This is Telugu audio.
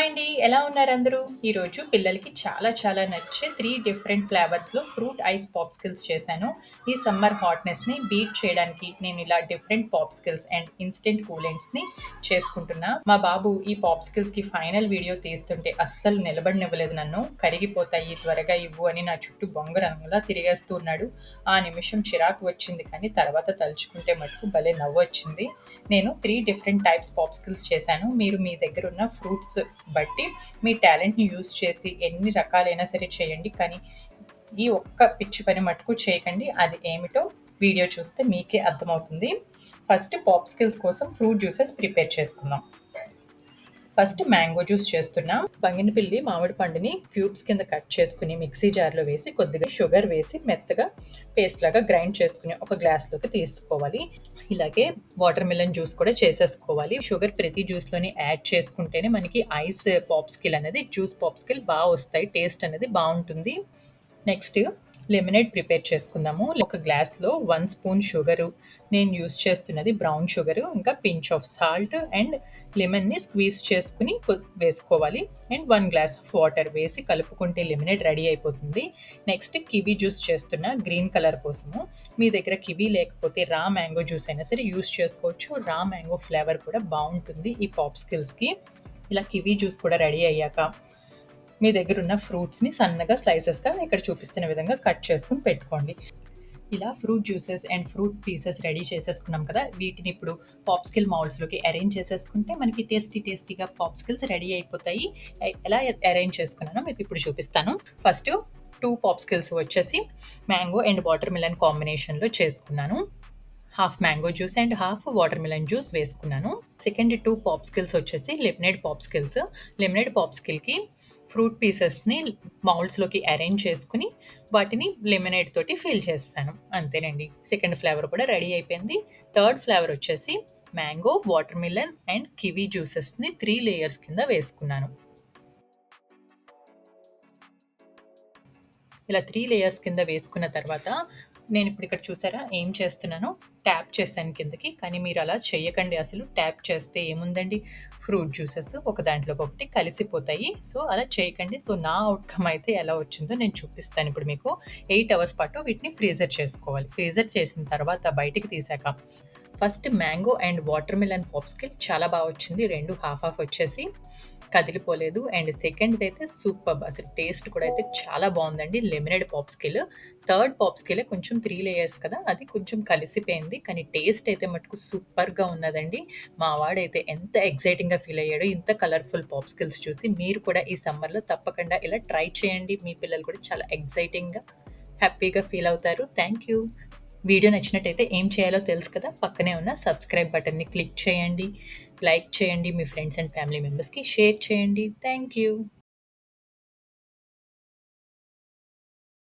హాయ్ అండి. ఎలా ఉన్నారు అందరూ ఈరోజు పిల్లలకి చాలా చాలా నచ్చే త్రీ డిఫరెంట్ ఫ్లేవర్స్లో ఫ్రూట్ ఐస్ పాప్స్కిల్స్ చేశాను. ఈ సమ్మర్ హాట్నెస్ని బీట్ చేయడానికి నేను ఇలా డిఫరెంట్ పాప్స్కిల్స్ అండ్ ఇన్స్టెంట్ కూలెంట్స్ని చేసుకుంటున్నా. మా బాబు ఈ పాప్స్కిల్స్కి ఫైనల్ వీడియో తీస్తుంటే అస్సలు నిలబడినివ్వలేదు నన్ను. కరిగిపోతాయి త్వరగా ఇవ్వు అని నా చుట్టూ బొంగరంగులా తిరిగేస్తూ ఉన్నాడు. ఆ నిమిషం చిరాకు వచ్చింది కానీ తర్వాత తలుచుకుంటే మటుకు భలే నవ్వు వచ్చింది నేను త్రీ డిఫరెంట్ టైప్స్ పాప్స్కిల్స్ చేశాను. మీరు మీ దగ్గర ఉన్న ఫ్రూట్స్ బట్టి మీ టాలెంట్ని యూజ్ చేసి ఎన్ని రకాలైనా సరే చేయండి. కానీ ఈ ఒక్క పిచ్చి పని మటుకు చేయకండి. అది ఏమిటో వీడియో చూస్తే మీకే అర్థమవుతుంది. ఫస్ట్ పాప్ స్కిల్స్ కోసం ఫ్రూట్ జ్యూసెస్ ప్రిపేర్ చేసుకుందాం. ఫస్ట్ మ్యాంగో జ్యూస్ చేస్తున్నాం. బంగినపిల్లి మామిడి పండుని క్యూబ్స్ కింద కట్ చేసుకుని మిక్సీ జార్లో వేసి కొద్దిగా షుగర్ వేసి మెత్తగా పేస్ట్ లాగా గ్రైండ్ చేసుకుని ఒక గ్లాస్లోకి తీసుకోవాలి. ఇలాగే వాటర్ మిలన్ జ్యూస్ కూడా చేసేసుకోవాలి. షుగర్ ప్రతి జ్యూస్లోని యాడ్ చేసుకుంటేనే మనకి ఐస్ పాప్స్కిల్ అనేది జ్యూస్ పాప్స్కిల్ బాగా వస్తాయి. టేస్ట్ అనేది బాగుంటుంది. నెక్స్ట్ లెమనేడ్ ప్రిపేర్ చేసుకుందాము. ఒక గ్లాస్లో వన్ స్పూన్ షుగరు నేను యూస్ చేస్తున్నది బ్రౌన్ షుగరు ఇంకా పించ్ ఆఫ్ సాల్ట్ అండ్ లెమన్ని స్క్వీజ్ చేసుకుని వేసుకోవాలి. And one glass of water వేసి కలుపుకుంటే లెమనేడ్ రెడీ అయిపోతుంది. నెక్స్ట్ కివీ జ్యూస్ చేస్తున్న గ్రీన్ కలర్ కోసము. మీ దగ్గర కివీ లేకపోతే రా మ్యాంగో జ్యూస్ అయినా సరే యూస్ చేసుకోవచ్చు. రా మ్యాంగో ఫ్లేవర్ కూడా బాగుంటుంది ఈ పాప్ స్కిల్స్కి ఇలా కివీ జ్యూస్ కూడా రెడీ అయ్యాక. మీ దగ్గర ఉన్న ఫ్రూట్స్ని సన్నగా స్లైసెస్గా ఇక్కడ చూపిస్తున్న విధంగా కట్ చేసుకుని పెట్టుకోండి. ఇలా fruit juices and fruit pieces ready చేసేసుకున్నాం కదా వీటిని ఇప్పుడు పాప్స్కిల్ మౌల్స్లోకి అరేంజ్ చేసేసుకుంటే మనకి టేస్టీ టేస్టీగా పాప్స్కిల్స్ రెడీ అయిపోతాయి. ఎలా అరేంజ్ చేసుకున్నానో మీకు ఇప్పుడు చూపిస్తాను. ఫస్ట్ టూ పాప్స్కిల్స్ వచ్చేసి మ్యాంగో అండ్ వాటర్ మిలన్ కాంబినేషన్లో చేసుకున్నాను. Half mango juice and half watermelon juice వేసుకున్నాను సెకండ్ టూ పాప్స్కిల్స్ వచ్చేసి లెమినేడ్ పాప్స్కిల్స్ లెమినేడ్ పాప్స్కిల్కి ఫ్రూట్ పీసెస్ని మౌల్స్లోకి అరేంజ్ చేసుకుని వాటిని లెమనేడ్ తోటి ఫిల్ చేస్తాను. అంతేనండి. సెకండ్ ఫ్లేవర్ కూడా రెడీ అయిపోయింది. థర్డ్ ఫ్లేవర్ వచ్చేసి mango watermelon and kiwi జ్యూసెస్ని త్రీ లేయర్స్ కింద వేసుకున్నాను. ఇలా త్రీ లేయర్స్ కింద వేసుకున్న తర్వాత నేను ఇప్పుడు ఇక్కడ చూసారా? ఏం చేస్తున్నాను? ట్యాప్ చేశాను కిందకి. కానీ మీరు అలా చేయకండి అసలు. ట్యాప్ చేస్తే ఏముందండి? ఫ్రూట్ జ్యూసెస్ ఒక దాంట్లో ఒకటి కలిసిపోతాయి. సో అలా చేయకండి. సో నా అవుట్కమ్ అయితే ఎలా వచ్చిందో నేను చూపిస్తాను ఇప్పుడు మీకు. ఎయిట్ అవర్స్ పాటు వీటిని ఫ్రీజర్ చేసుకోవాలి. ఫ్రీజర్ చేసిన తర్వాత బయటికి తీసాక first mango and watermelon popsicle చాలా బాగా వచ్చింది. రెండు హాఫ్ హాఫ్ వచ్చేసి కదిలిపోలేదు. అండ్ సెకండ్ది అయితే సూపర్ అసలు టేస్ట్ కూడా అయితే చాలా బాగుందండి. లెమినెడ్ పాప్స్కిల్ థర్డ్ పాప్స్కిల్ కొంచెం త్రీ లేయర్స్ కదా అది కొంచెం కలిసిపోయింది. కానీ టేస్ట్ అయితే మటుకు సూపర్గా ఉన్నదండి. మా వాడైతే ఎంత ఎగ్జైటింగ్గా ఫీల్ అయ్యాడో ఇంత కలర్ఫుల్ పాప్స్కిల్స్ చూసి మీరు కూడా ఈ సమ్మర్లో తప్పకుండా ఇలా ట్రై చేయండి. మీ పిల్లలు కూడా చాలా ఎగ్జైటింగ్గా హ్యాపీగా ఫీల్ అవుతారు. Thank you. వీడియో నచ్చినట్టయితే ఏం చేయాలో తెలుసు కదా పక్కనే ఉన్న సబ్స్క్రైబ్ బటన్ని క్లిక్ చేయండి లైక్ చేయండి మీ ఫ్రెండ్స్ అండ్ ఫ్యామిలీ మెంబర్స్కి షేర్ చేయండి. Thank you.